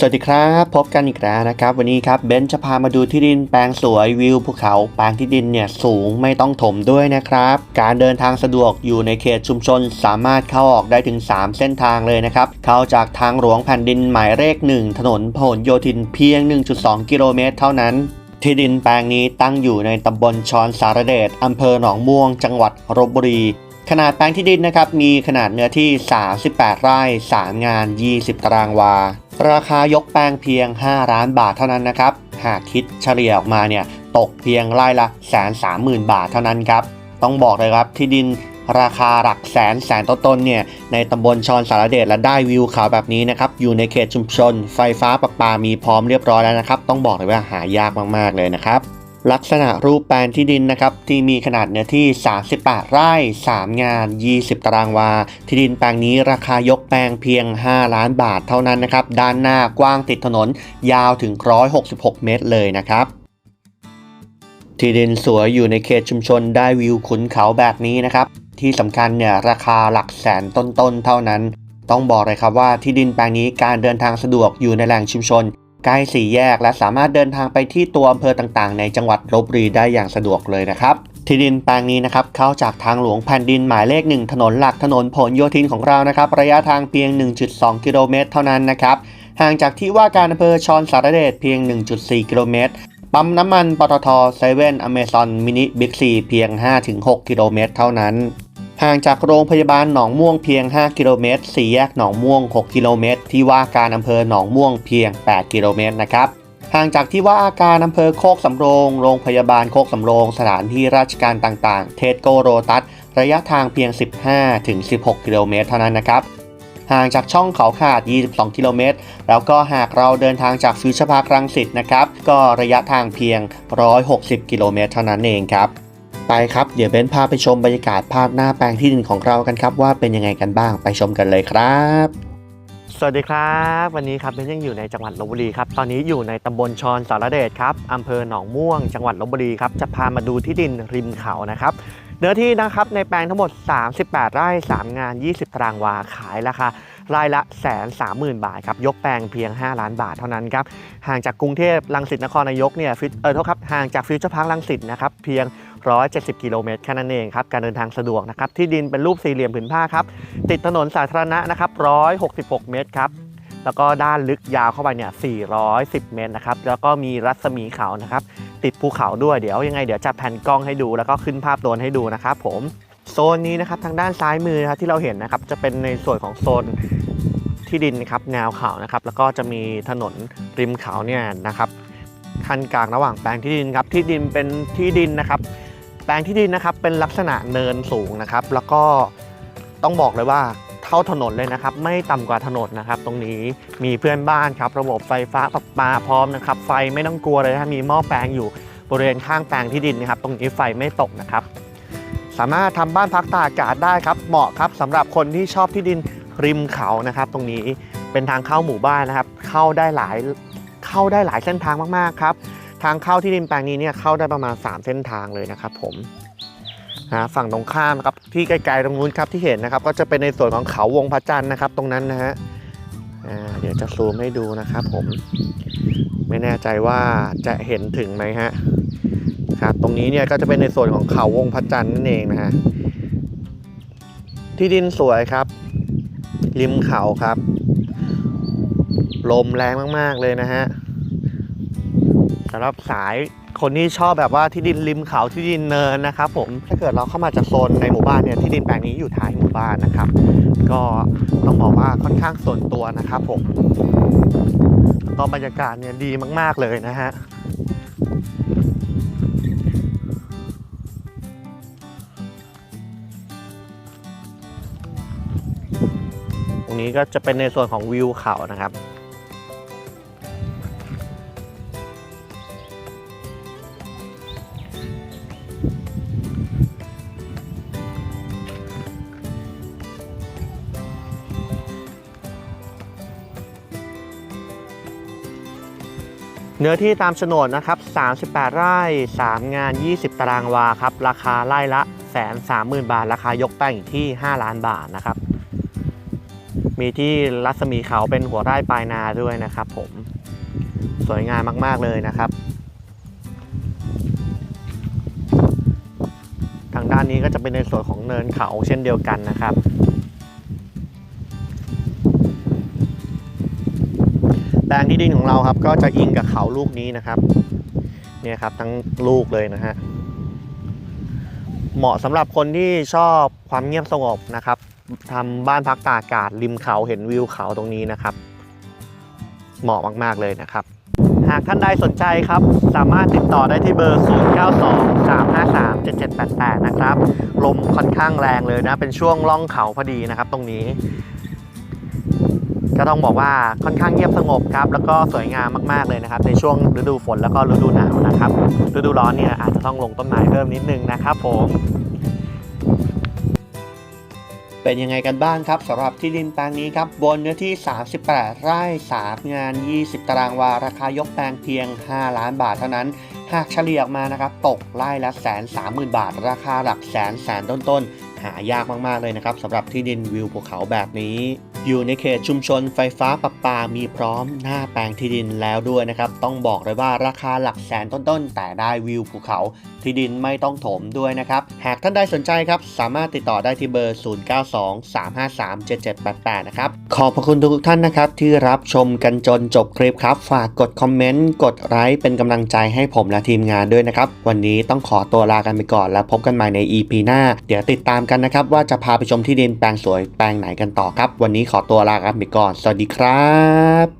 สวัสดีครับ พบกันอีกแล้วนะครับ วันนี้ครับเบนจะพามาดูที่ดินแปลงสวยวิวภูเขาแปลงที่ดินเนี่ยสูงไม่ต้องถมด้วยนะครับ การเดินทางสะดวกอยู่ในเขตชุมชน สามารถเข้าออกได้ถึง 3 เส้นทางเลยนะครับ เข้าจากทางหลวงแผ่นดินหมายเลข1ถนนพหลโยธินเพียง 1.2 กิโลเมตรเท่านั้นที่ดินแปลงนี้ตั้งอยู่ในตำบลชอนสารเดชอำเภอหนองม่วง จังหวัดลบบุรีขนาดแปลงที่ดินนะครับมีขนาดเนื้อที่ 38 ไร่ 3 งาน 20 ตารางวา ราคายกแปลงเพียง 5 ล้านบาทเท่านั้นนะครับ หากคิดเฉลี่ยออกมาเนี่ยตกเพียงไร่ละแสนสามหมื่นบาทเท่านั้นครับ ต้องบอกเลยครับที่ดินราคาหลักแสนแสนต้นๆเนี่ยในตำบลชอนสารเดชและได้วิวเขาแบบนี้นะครับอยู่ในเขตชุมชน ไฟฟ้าประปามีพร้อมเรียบร้อยแล้วนะครับ ต้องบอกเลยว่าหายากมากๆเลยนะครับ ลักษณะรูปแปลนที่ดินนะครับที่มีขนาดเนื้อที่ 38 ไร่ 3 งาน 20 ตารางวา ที่ดินแปลงนี้ราคายกแปลงเพียง 5 ล้านบาทเท่านั้นนะครับ ด้านหน้ากว้างติดถนนยาวถึง 166 เมตรเลยนะครับที่ดินสวยอยู่ในเขตชุมชนได้วิวขุนเขาแบบนี้นะครับ ที่สำคัญเนี่ยราคาหลักแสนต้นๆเท่านั้น ต้องบอกเลยครับว่าที่ดินแปลงนี้การเดินทางสะดวกอยู่ในแหล่งชุมชน ใกล้สี่แยกและสามารถเดินทางไปที่ตัวอำเภอต่างๆ ในจังหวัดลบบุรีได้อย่างสะดวกเลยนะครับ ที่ดินแปลงนี้นะครับเข้าจากทางหลวงแผ่นดินหมายเลขหนึ่งถนนหลักถนนผลโยธินของเรานะครับระยะทางเพียง 1.2 กิโลเมตรเท่านั้นนะครับห่างจากที่ว่าการอำเภอชอนสารเดชเพียง 1.4 กิโลเมตรปั๊มน้ำมันปตทเซเว่นอเมซอนมินิบิ๊กซีเพียง 5-6 กิโลเมตรเท่านั้น ห่างจากโรงพยาบาลหนองม่วงเพียง 5 กิโลเมตร4แยกหนองม่วง 6 กิโลเมตร ที่ว่าการอำเภอหนองม่วงเพียง 8 กิโลเมตรนะครับห่างจากที่ว่าอาการอำเภอโคกสำโรง โรงพยาบาลโคกสำโรง สถานที่ราชการต่างๆ เทสโกโรตัส ระยะทางเพียง 15-16 กิโลเมตรเท่านั้นนะครับ ห่างจากช่องเขาขาด 22 กิโลเมตร แล้วก็หากเราเดินทางจากฟิวเจอร์พาร์ครังสิตนะครับ ก็ระยะทางเพียง 160 กิโลเมตรเท่านั้นเองครับ ไปครับ เดี๋ยวเบนซ์พาไปชมบรรยากาศภาพหน้าแปลงที่ดินของเรากันครับ ว่าเป็นยังไงกันบ้างไปชมกันเลยครับ สวัสดีครับ วันนี้ครับเบนยังอยู่ในจังหวัดลบบุรีครับ ตอนนี้อยู่ในตำบลชอนสารเดชครับอำเภอหนองม่วง จังหวัดลบบุรีครับจะพามาดูที่ดินริมเขานะครับเนื้อที่นะครับในแปลงทั้งหมด 38 ไร่ 3 งาน 20 ตารางวา ขายราคารายละแสนสามหมื่นบาทครับ ยกแปลงเพียง 5 ล้านบาทเท่านั้นครับ ห่างจากกรุงเทพรังสิตนครนายกเนี่ยเออโทษครับ ห่างจากฟิวเจอร์พาร์ครังสิตนะครับ เพียง 170 กิโลเมตรแค่นั้นเองครับ การเดินทางสะดวกนะครับ ที่ดินเป็นรูปสี่เหลี่ยมผืนผ้าครับ ติดถนนสาธารณะนะครับ 166 เมตรครับ แล้วก็ด้านลึกยาวเข้าไปเนี่ย 410 เมตรนะครับ แล้วก็มีรัศมีเขานะครับ ติดภูเขาด้วย เดี๋ยวยังไงเดี๋ยวจะแผ่นกล้องให้ดู แล้วก็ขึ้นภาพโดรนให้ดูนะครับผม โซนนี้นะครับทางด้านซ้ายมือครับที่เราเห็นนะครับ จะเป็นในส่วนของโซนที่ดินนะครับแนวเขานะครับ แล้วก็จะมีถนนริมเขาเนี่ยนะครับขั้นกลางระหว่างแปลงที่ดินครับที่ดินเป็นที่ดินนะครับ ปลงที่ดินนะครับเป็นลักษณะเนินสูงนะครับ แล้วก็ต้องบอกเลยว่าเท่าถนนเลยนะครับ ไม่ต่ำกว่าถนนนะครับ ตรงนี้มีเพื่อนบ้านครับ ระบบไฟฟ้าประปาพร้อมนะครับ ไฟไม่ต้องกลัวเลยนะครับมีหม้อแปลงอยู่บริเวณข้างแปลงที่ดินนะครับ ตรงนี้ไฟไม่ตกนะครับ สามารถทำบ้านพักตากอากาศได้ครับ เหมาะครับสำหรับคนที่ชอบที่ดินริมเขานะครับ ตรงนี้เป็นทางเข้าหมู่บ้านนะครับ เข้าได้หลายเข้าได้หลายเส้นทางมากๆครับ ทางเข้าที่ดินแปลงนี้เนี่ยเข้าได้ประมาณ 3 เส้นทางเลยนะครับผมนะฝั่งตรงข้ามครับที่ไกลๆตรงนู้นครับที่เห็นนะครับ ก็จะเป็นในส่วนของเขาวงพระจันทร์นะครับ ตรงนั้นนะฮะเดี๋ยวจะซูมให้ดูนะครับผมไม่แน่ใจว่าจะเห็นถึงไหมฮะครับตรงนี้เนี่ยก็จะเป็นในส่วนของเขาวงพระจันทร์นั่นเองนะฮะที่ดินสวยครับ ริมเขาครับ ลมแรงมากๆเลยนะฮะ สำหรับสายคนที่ชอบแบบว่าที่ดินริมเขาที่ดินเนินนะครับผมถ้าเกิดเราเข้ามาจากโซนในหมู่บ้านเนี่ยที่ดินแปลงนี้อยู่ท้ายหมู่บ้านนะครับ ก็ต้องบอกว่าค่อนข้างส่วนตัวนะครับผมก็บรรยากาศเนี่ยดีมาก ๆเลยนะฮะตรงนี้ก็จะเป็นในส่วนของวิวเขานะครับ เนื้อที่ตามโฉนดนะครับ 38 ไร่ 3 งาน 20 ตารางวาครับ ราคาไร่ละแสนสามหมื่นบาท ราคายกแปลงอยู่ที่ 5 ล้านบาทนะครับ มีที่รัศมีเขาเป็นหัวไร่ปลายนาด้วยนะครับผม สวยงามมาก ๆ เลยนะครับ ทางด้านนี้ก็จะเป็นในส่วนของเนินเขาเช่นเดียวกันนะครับ ที่ดินของเราครับ ก็จะอิงกับเขาลูกนี้นะครับ เนี่ยครับทั้งลูกเลยนะฮะ เหมาะสำหรับคนที่ชอบความเงียบสงบนะครับทำบ้านพักตากอากาศริมเขาเห็นวิวเขาตรงนี้นะครับ เหมาะมาก ๆ เลยนะครับ หากท่านใดสนใจครับ สามารถติดต่อได้ที่เบอร์ 0923537788 นะครับ ลมค่อนข้างแรงเลยนะ เป็นช่วงล่องเขาพอดีนะครับ ตรงนี้ ก็ต้องบอกว่าค่อนข้างเงียบสงบครับ แล้วก็สวยงามมากๆเลยนะครับ ในช่วงฤดูฝนแล้วก็ฤดูหนาวนะครับ ฤดูร้อนเนี่ยอาจจะต้องลงต้นไม้เพิ่มนิดนึงนะครับผมเป็นยังไงกันบ้างครับสำหรับที่ดินแปลงนี้ครับ บนเนื้อที่ 38 ไร่ 3 งาน 20 ตารางวา ราคายกแปลงเพียง 5 ล้านบาทเท่านั้น หากเฉลี่ยออกมานะครับ ตกไร่ละแสนสามหมื่นบาท ราคาหลักแสนแสนต้นๆ หายากมากๆเลยนะครับสำหรับที่ดินวิวภูเขาแบบนี้ อยู่ในเขตชุมชนไฟฟ้าประปามีพร้อมหน้าแปลงที่ดินแล้วด้วยนะครับ ต้องบอกเลยว่าราคาหลักแสนต้นๆ แต่ได้วิวภูเขาที่ดินไม่ต้องถมด้วยนะครับ หากท่านใดสนใจครับ สามารถติดต่อได้ที่เบอร์ 0923537788 นะครับ ขอบพระคุณทุกท่านนะครับ ที่รับชมกันจนจบคลิปครับ ฝากกดคอมเมนต์ กดไลค์เป็นกำลังใจให้ผมและทีมงานด้วยนะครับ วันนี้ต้องขอตัวลากันไปก่อน แล้วพบกันใหม่ใน EP หน้า เดี๋ยวติดตามกันนะครับ ว่าจะพาไปชมที่ดินแปลงสวยแปลงไหนกันต่อครับ วันนี้ขอตัวลากันไปก่อน สวัสดีครับ